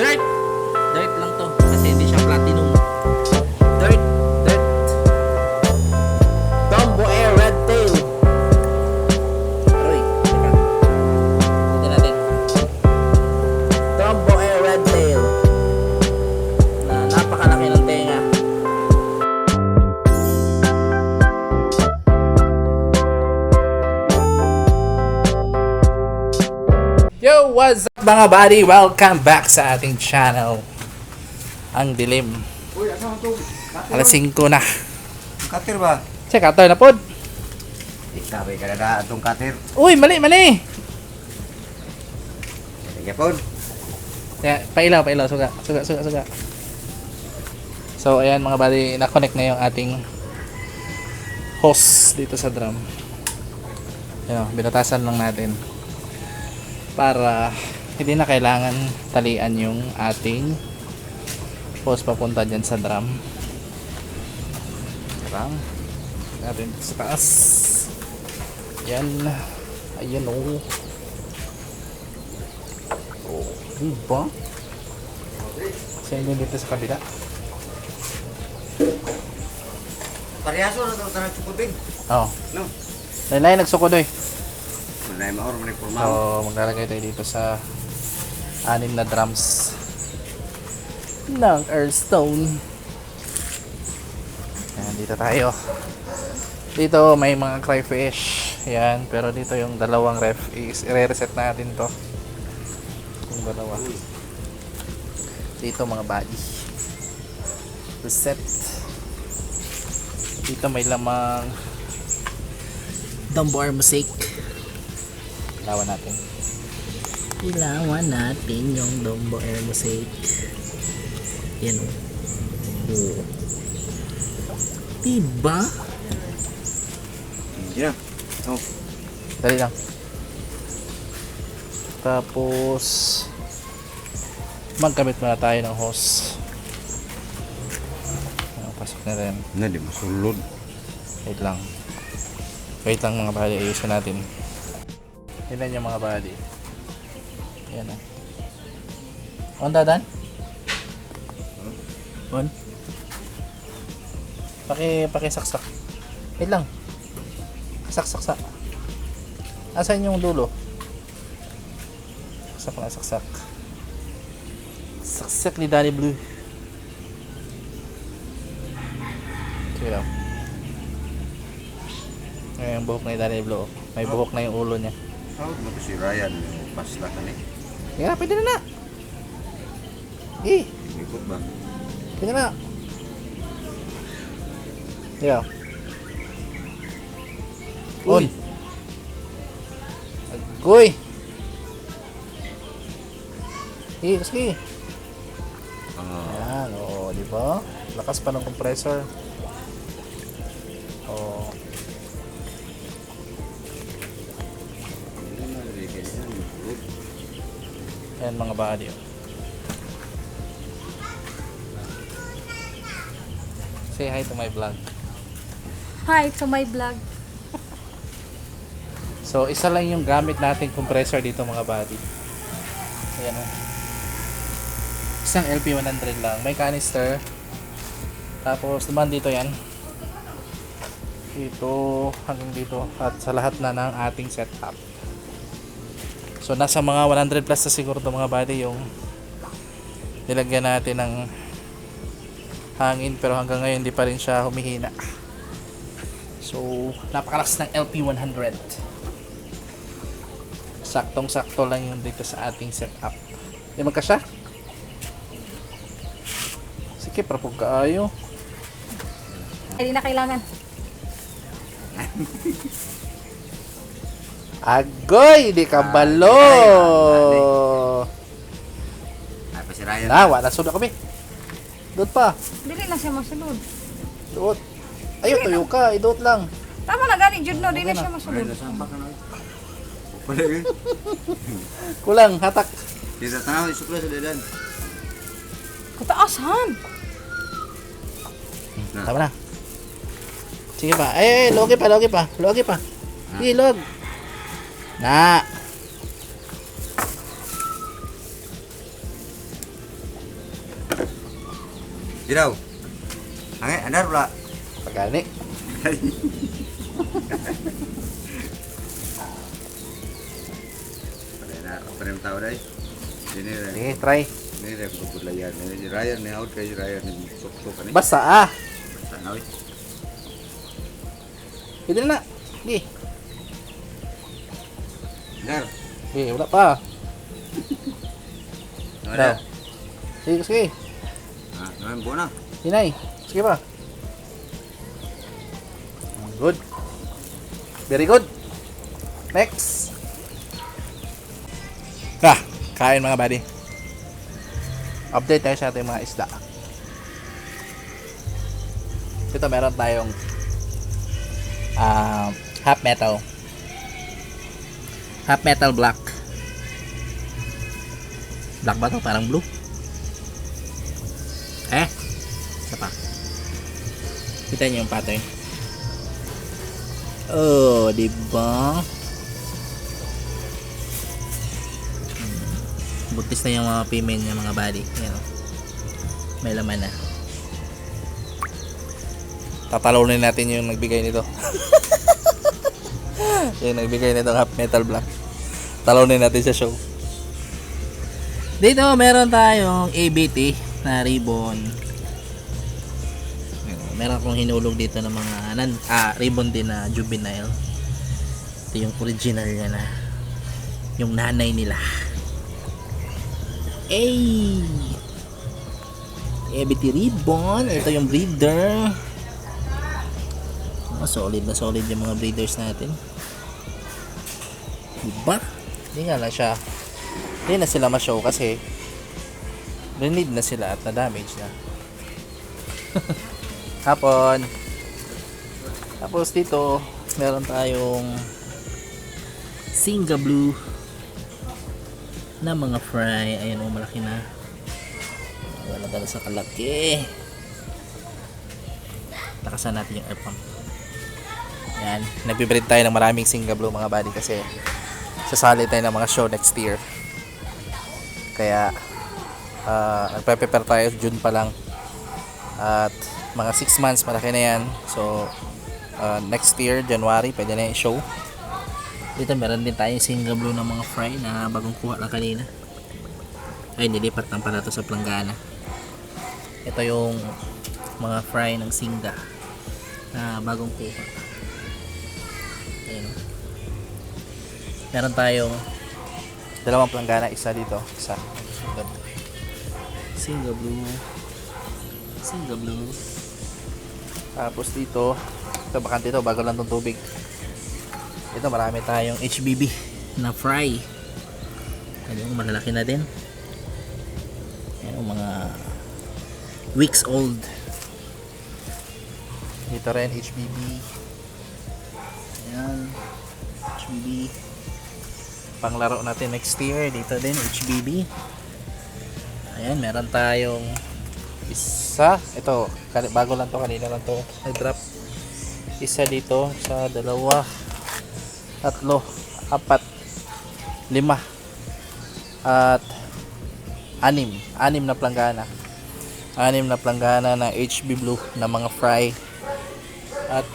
Dirt! Dirt mga buddy? Welcome back sa ating channel. Ang dilim. Alas 5 na. Katir ba? Check out na pod. Ikaw ka na itong katir. Uy, mali, mali. Sige po. Yeah, pailaw, pailaw. Suga, suga, suga, suga. So, ayan mga buddy, na-connect na yung ating hose dito sa drum. Ayan, binatasan lang natin para hindi na kailangan talian yung ating hose papunta dyan sa drum. Drum. Natin sa taas. Yan. Ayan o. Oh. Diba? Sa inyo dito sa kabila. Parehas mo na ito na chukubin. Oo. No. Laylay, nagsuko doy. Manay maor man So, maglalagay tayo dito sa anim na drums ng earthstone. Ayan, dito tayo. Dito may mga crayfish. Ayan, pero dito yung dalawang ref is i-reset natin to. Yung dalawa. Dito mga body. Reset. Dito may lamang Dumbo Air Mosaic. Ilawan natin. Ilawan natin yung Dumbo Air Mosaic. Yan o. Oh. Diba? Hindi na. Oh. Dali lang. Tapos magkamit muna tayo ng hose. Pasok na rin. Na di masulod. Wait lang. Wait lang mga buddy. Ayusin natin. Tignan yung mga buddy. Ayan o. On dadan? On? Paki, paki saksak. Wait lang. Saksak sak. Asan yung dulo? Saksak na saksak. Saksak ni Danny Blue. Sige lang. Ngayon yung buhok ni Danny Blue. oh. May buhok na yung ulo niya. How mo to si Ryan? Pas na ka ni. Kaya pwede na na. Eh, Ikot ba? pwede na. Yeah. On. Agoy. Eh, sige. Ah. Ayan, oo, di ba? Lakas pa ng compressor. Ayan mga body. oh. Say hi to my vlog. Hi to my vlog. So, isa lang yung gamit nating compressor dito mga body. Ayan o. Isang LP100 lang. May canister. Tapos, naman dito yan. Dito, hanggang dito. At sa lahat na ng ating setup. So, nasa mga 100 plus na siguro to mga body yung nilagyan natin ng hangin. Pero hanggang ngayon, hindi pa rin siya humihina. So, napakalakas ng LP100 saktong-sakto lang yung dito sa ating setup. Di man kasya? Sige, prapog kaayo. Hindi na kailangan. Agoy! Di ka balo! Ay pa si Ryan. Na, wala suda kami. Doon pa. Dili na siya masulod. Doon. Ayun, tuyo ka. Idot lang. Tama na gani, Jud, no? Dili siya masulod. eh. Kulang, hatak. Di sa tanaw, isukla sa dadan. Kataasan. Tama na. Sige pa. Ay, logi pa, logi pa. Logi pa. Sige, log. Na. Giraw. Angay, andar pula. Pagani. Yang tahu dai? Ini. Sige, try. Ini dai bubur layar. Ini raya ni out kay raya ni sok sok ni. Basta ah. Sana oi. Pwede na na. Sige. Andar. Sige, wala pa. Ada. Sige, sige. Ah, naman buo na. Hinay. Sige pa. Good. Very good. Next. Ah, kain mga buddy. Update tayo sa ating mga isda. Ito meron tayong um, half metal. Half metal black. Black ba to? Parang blue. Eh, isa pa. Kita niyo yung pattern. Oh, di ba? Hmm. Buntis na yung mga female niya mga body. Yan o. May laman na. Tatalunin natin yung nagbigay nito. yung nagbigay nito half metal black. Talunin natin sa show. Dito meron tayong ABT na ribbon. Meron akong hinulog dito ng mga nan, ah, ribbon din na juvenile. Ito yung original niya na yung nanay nila. Ay! ABT ribbon. Ito yung breeder. Oh, solid na solid yung mga breeders natin. Diba? Hindi nga na siya. Hindi na sila ma-show kasi renid na sila at na-damage na. Hapon. Tapos dito, meron tayong Singa Blue na mga fry. Ayan o, malaki na. Wala na sa kalaki. Takasan natin yung air pump. Yan. Nagbe-breed tayo ng maraming Singa Blue mga buddy kasi sasali tayo ng mga show next year. Kaya uh, nagpe-prepare tayo June pa lang. At mga 6 months malaki na yan. So uh, next year January pwede na yung show. Dito meron din tayong Singa Blue ng mga fry na bagong kuha lang kanina. Ay nilipat lang pala to sa planggana. Ito yung mga fry ng Singa na bagong kuha. Ayan. Meron tayong dalawang planggana, isa dito, isa. Singa Blue. Singa Blue. Tapos dito, ito bakante ito, bago lang itong tubig. Ito marami tayong HBB na fry. Ayun, malalaki na din. Ayun, mga weeks old. Dito rin HBB. Ayan. HBB. Panglaro natin next year. Dito din HBB. Ayan, meron tayong isa. Ito, bago lang to kanina lang to. Nag-drop. Isa dito sa dalawa. Tatlo. Apat. Lima. At anim. Anim na planggana. Anim na planggana na HB Blue na mga fry. At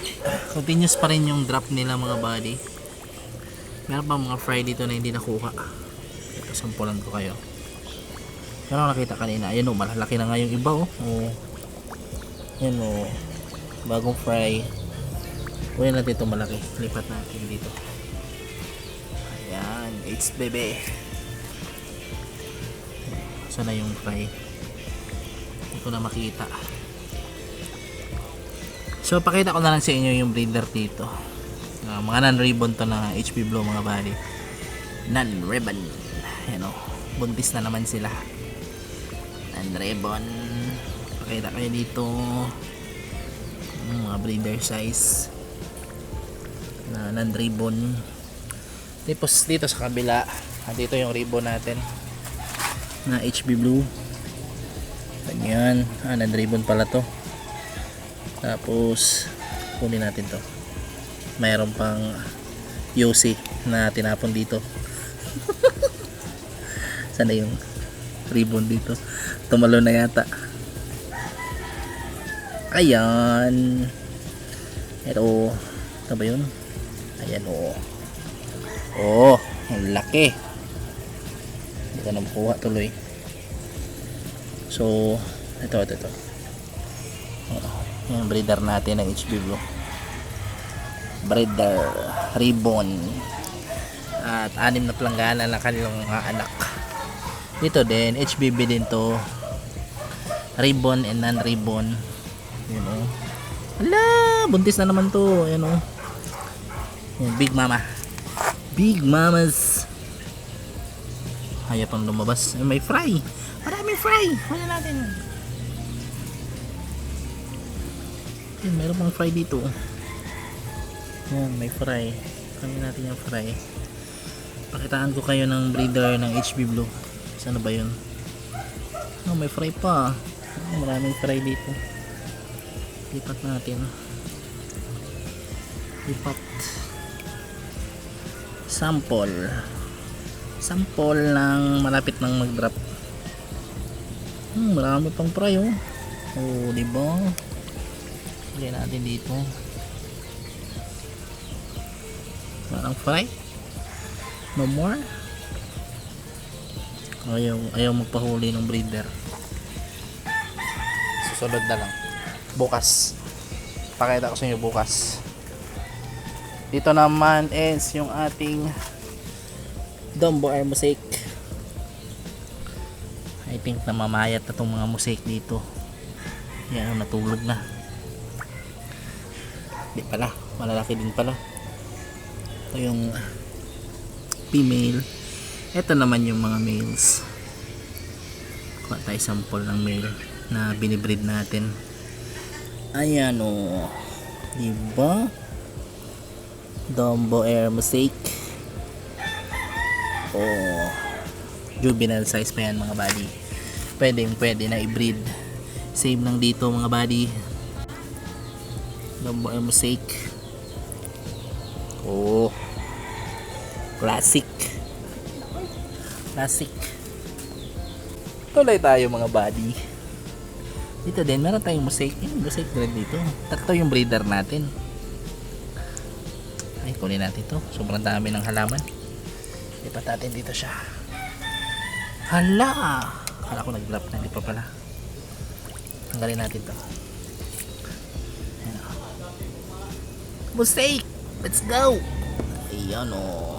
continuous pa rin yung drop nila mga body. Meron pa mga fry dito na hindi nakuha. Ito, sampulan ko kayo. Meron nakita kanina. Ayan o, malalaki na nga yung iba o. Oh. Ayan o. Bagong fry. Kunin natin itong malaki. Lipat natin dito. Ayan. It's bebe. Sana yung fry. Hindi ko na makita. So, pakita ko na lang sa inyo yung breeder dito. Ah, mga non-ribbon to na HP Blue mga body. Non-ribbon. Ayan o. Buntis na naman sila. Non-ribbon. Pakita kayo dito. Mga breeder size. Na non-ribbon. Tapos dito sa kabila. ah, Dito yung ribbon natin. Na HB Blue. Ganyan. Ah, non-ribbon pala to. Tapos, kunin natin to. Mayroon pang Yossi na tinapon dito. Sana yung ribbon dito. Tumalo na yata. Ayan. Ito. Ito ba yun? Ayan o. Oh, ang laki. Hindi ko na makuha tuloy. So, ito, ito, ito. Oh, yung breeder natin ng HB Blue. Breeder Ribbon. At anim na planggana ng kanilang mga anak. Dito din, HBB din to. Ribbon and non-ribbon. Yun o. Ala, buntis na naman to. Yan o. Yan, Big Mama. Big Mamas. Hayop ang lumabas. Ay, May fry. Maraming fry. Wala natin. Yan, meron pang fry dito. Yan, may fry. Kami natin yung fry. Pakitaan ko kayo ng breeder ng HB Blue. Saan ba yun? Oh, may fry pa. Oh, maraming fry dito. Lipat natin. Lipat. Sample. Sample ng malapit nang mag-drop. Hmm, marami pang fry oh. Oh, di ba? Lagyan natin dito. Parang fry. No more. Ayaw, ayaw magpahuli ng breeder. Susunod na lang. Bukas. Pakita ko sa inyo bukas. Dito naman is yung ating Dumbo Air Mosaic. I think namamayat na itong mga mosaic dito. Yan, natulog na. Di pala, malalaki din pala. Ito yung female. Ito naman yung mga males. Kuha tayo sample ng male na binibreed natin. Ayan o. Diba? Dumbo Air Mosaic. Oh. Juvenile size pa yan mga buddy. Pwedeng pwede na i-breed. Same lang dito mga buddy. Dumbo Air Mosaic. Oh. Classic. Classic. Tuloy tayo mga buddy. Dito din, meron tayong mosaic. Yung mosaic breed dito. Tatlo yung breeder natin. Ay, kunin natin to. Sobrang dami ng halaman. Lipat natin dito siya. Hala! Hala ko nag-drop na. Hindi pa pala. Tanggalin natin to. Mosaic! Let's go! Ayan o.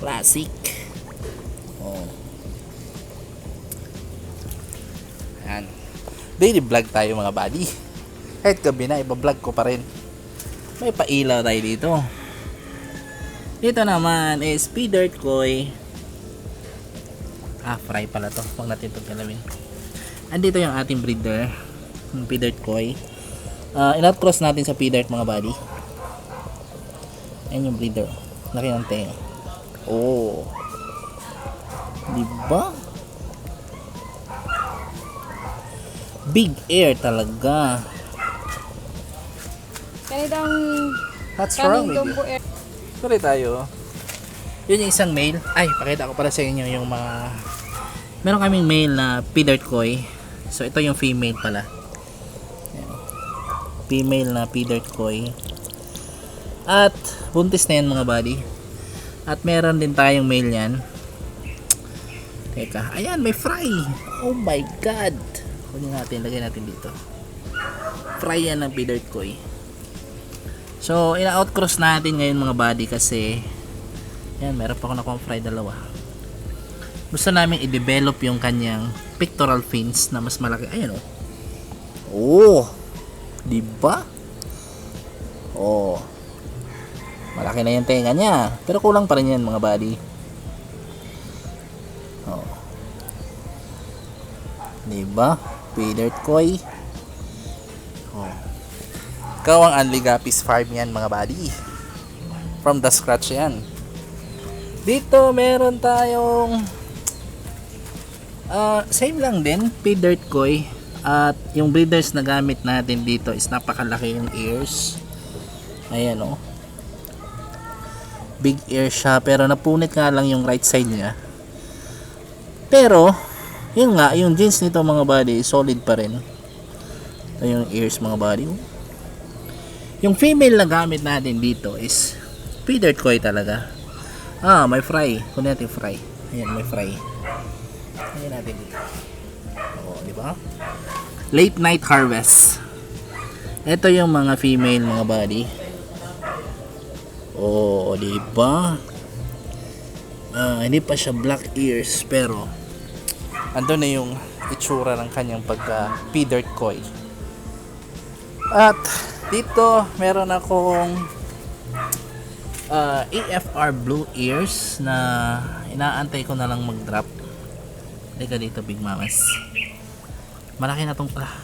Classic. Oh. Ayan. Daily vlog tayo mga buddy. Kahit gabi na, iba-vlog ko pa rin. May pailaw tayo dito. Dito naman is P-Dirt Koi. Ah, fry pala to. Huwag natin itong galawin. Andito yung ating breeder. Yung P-Dirt Koi. Uh, in-cross natin sa P-Dirt mga buddy. Ayan yung breeder. Laki ng tenga. Oh. Diba? Big air talaga. Kanidang What's wrong with you? air. Tuloy tayo. Yun yung isang male. Ay, pakita ko pala sa inyo yung mga... Meron kaming male na P-Dirt Koi. So, ito yung female pala. Female na P-Dirt Koi. At, buntis na yan mga buddy. At meron din tayong male yan. Teka, ayan, may fry. Oh my god. Kunin natin, lagay natin dito. Fry yan ng P-Dirt Koi. So, ina-outcross natin ngayon mga buddy kasi yan, meron pa ako nakuha fry dalawa. Gusto namin i-develop yung kanyang pectoral fins na mas malaki. Ayan oh. Oh! Di ba? Oh. Malaki na yung tenga niya. Pero kulang pa rin yan mga buddy. Oh. Di ba? Feeder koi. Oh. Ikaw ang Anligapis Farm yan mga buddy. From the scratch yan. Dito meron tayong ah same lang din, dirt koi. At yung breeders na gamit natin dito is napakalaki yung ears. Ayan oh. Big ear siya pero napunit nga lang yung right side niya. Pero yun nga, yung jeans nito mga buddy solid pa rin. Ito yung ears mga buddy. Yung female na gamit natin dito is feeder koi talaga. Ah, may fry. Kunin natin fry. Ayan, may fry. Ayan natin dito. Oo, di ba? Late night harvest. Ito yung mga female mga buddy. Oo, di ba? Ah, hindi pa siya black ears pero ando na yung itsura ng kanyang pagka feeder koi. At dito meron akong uh, AFR Blue Ears na inaantay ko na lang mag-drop. Halika dito Big Mamas. Malaki na tong ah,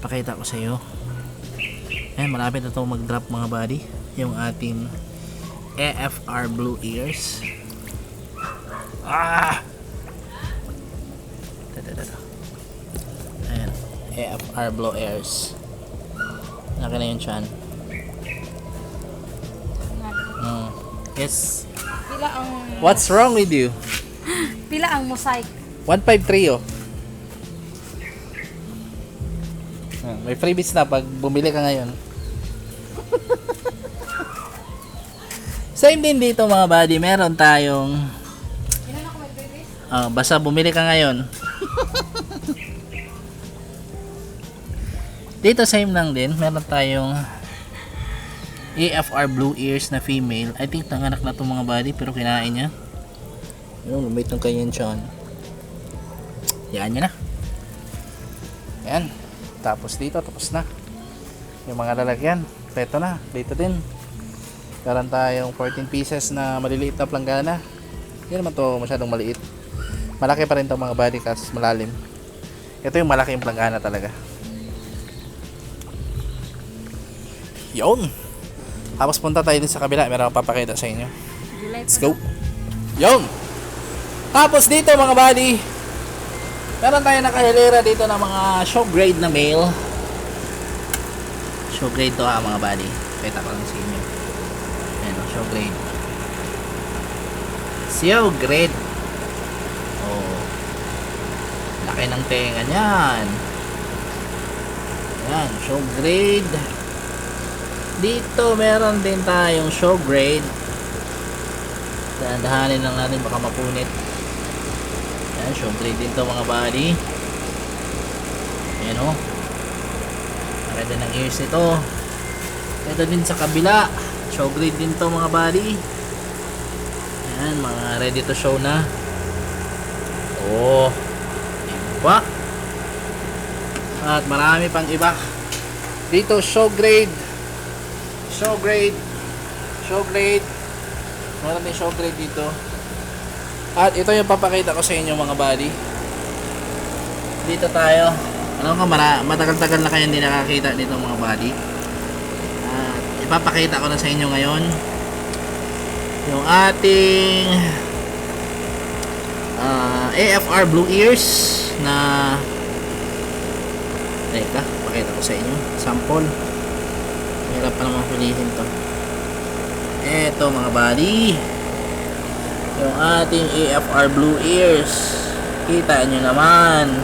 pakita ko sa iyo. Eh, malapit na itong mag-drop mga buddy. Yung ating AFR Blue Ears. Ah! Da, da, da, da. Ayan. AFR Blue Ears. Laki na yung chan. Hmm. Yes. Pila ang What's wrong with you? pila ang mosaic? 153 oh. Ah, May freebies na pag bumili ka ngayon. Same din dito mga buddy. Meron tayong ah, basta bumili ka ngayon. dito same lang din. Meron tayong AFR Blue Ears na female. I think nanganak na itong mga buddy pero kinain niya. Yung lumit ng kanyang tiyan. Yan niya na. Yan. Tapos dito, tapos na. Yung mga lalagyan, peto na. Dito din. Meron tayong 14 pieces na maliliit na planggana. Hindi naman to masyadong maliit. Malaki pa rin itong mga body cast, malalim. Ito yung malaking planggana talaga. Yun. Tapos punta tayo din sa kabila. Meron akong papakita sa inyo. Let's go. Yun. Tapos dito mga buddy, meron tayo nakahilera dito ng mga show grade na male. Show grade to ha mga buddy. Kita ko lang sa inyo. Oh, show grade. Show grade. Oh. Laki ng tenga niyan. Ayan, show grade. Dito meron din tayong show grade. Dahan-dahanin lang natin baka mapunit. Ayan, show grade din to mga buddy. Ayan o. Maganda ng ears nito. Ito din sa kabila. Show grade din to mga buddy. Ayan, mga ready to show na. Oh. Iba. At marami pang iba. Dito show grade. Show grade. Show grade. Meron din show grade dito. At ito yung papakita ko sa inyo mga buddy. Dito tayo. Alam ko matagal-tagal na kayo hindi nakakita dito mga buddy. Ipapakita ko na sa inyo ngayon yung ating ah, AFR Blue Ears na Teka, pakita ko sa inyo. Sample. Hirap pa naman hulihin to. Eto mga buddy. Yung ating AFR Blue Ears. Kita nyo naman.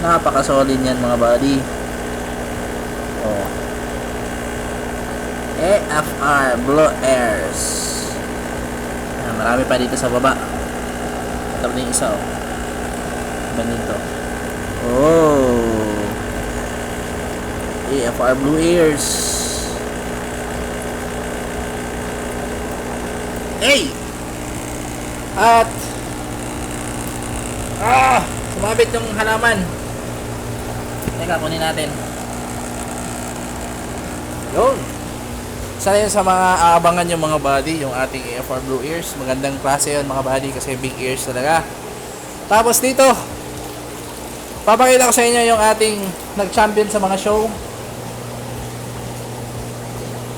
Napaka-solid yan mga buddy. Oh. AFR Blue Ears. Ah, marami pa dito sa baba. Ito na yung isa oh. Iba dito. Oh. AFR Blue Ears. Hey! At Ah! Sumabit yung halaman. Teka, kunin natin. Yun. Isa yun sa mga aabangan yung mga body, yung ating AFR Blue Ears. Magandang klase yun mga body kasi big ears talaga. Tapos dito, papakita ko sa inyo yung ating nag-champion sa mga show.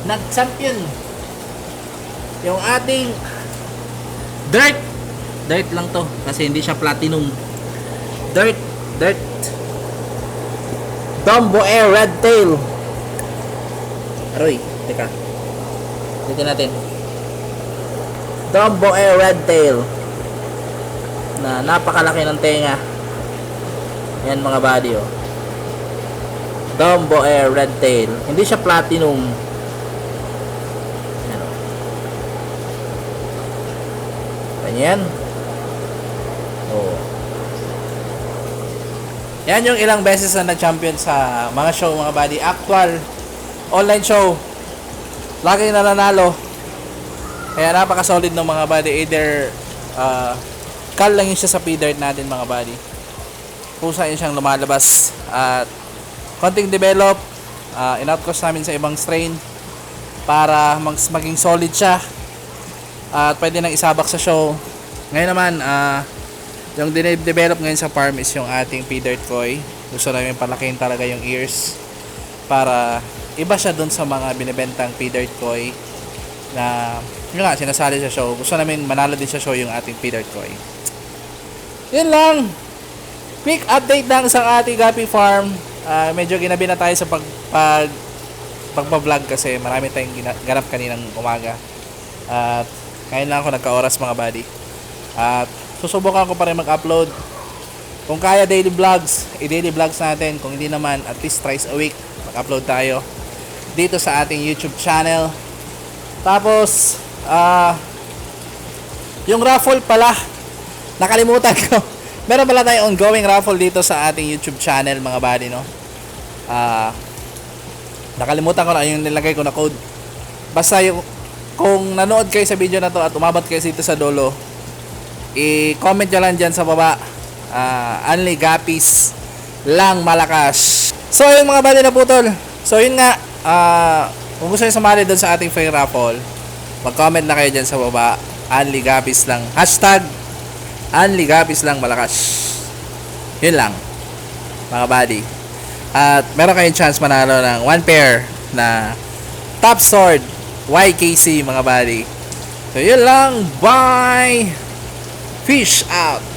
Nag-champion. Yung ating dirt. Dirt lang to kasi hindi siya platinum. Dirt, dirt. Dumbo Air Red Tail. Aroy, teka. Dito natin. Dumbo Air Red Tail. Na napakalaki ng tenga. Yan mga body oh. Dumbo Air Red Tail. Hindi siya platinum. Ayan o. Ganyan. Oh. Yan yung ilang beses na na-champion sa mga show mga buddy. Actual online show. Lagi nananalo. Kaya napaka-solid ng mga buddy. Either uh, call lang yun siya sa P-Dirt natin mga buddy. Pusa yun siyang lumalabas. At konting develop. Uh, in-outcross namin sa ibang strain para mag maging solid siya. At pwede nang isabak sa show. Ngayon naman, ah yung dinevelop ngayon sa farm is yung ating P-Dirt Koi. Gusto namin palakihin talaga yung ears para iba siya dun sa mga binibentang P-Dirt Koi na yun nga, sinasali sa show. Gusto namin manalo din sa show yung ating P-Dirt Koi. Yun lang. Quick update lang sa ating Gapi Farm. Ah, medyo ginabi na tayo sa pag, pag pagpa-vlog kasi marami tayong gina- ganap kaninang umaga. At ngayon lang ako nagka-oras mga buddy. At susubukan ko pa rin mag-upload. Kung kaya daily vlogs, i-daily vlogs natin. Kung hindi naman, at least thrice a week mag-upload tayo dito sa ating YouTube channel. Tapos, ah yung raffle pala, nakalimutan ko. Meron pala tayong ongoing raffle dito sa ating YouTube channel mga buddy, no? Ah nakalimutan ko na yung nilagay ko na code. Basta yung kung nanood kayo sa video na to at umabot kayo dito sa dulo, i-comment nyo lang dyan sa baba. Ah, only gapis lang malakas. So yun mga buddy na putol. So yun nga, ah, kung gusto nyo sumali doon sa ating free raffle, mag-comment na kayo dyan sa baba. Only gapis lang. Hashtag only gapis lang malakas. Yun lang. Mga buddy. At meron kayong chance manalo ng one pair na top sword YKC mga buddy. So yun lang. Bye! Fish out!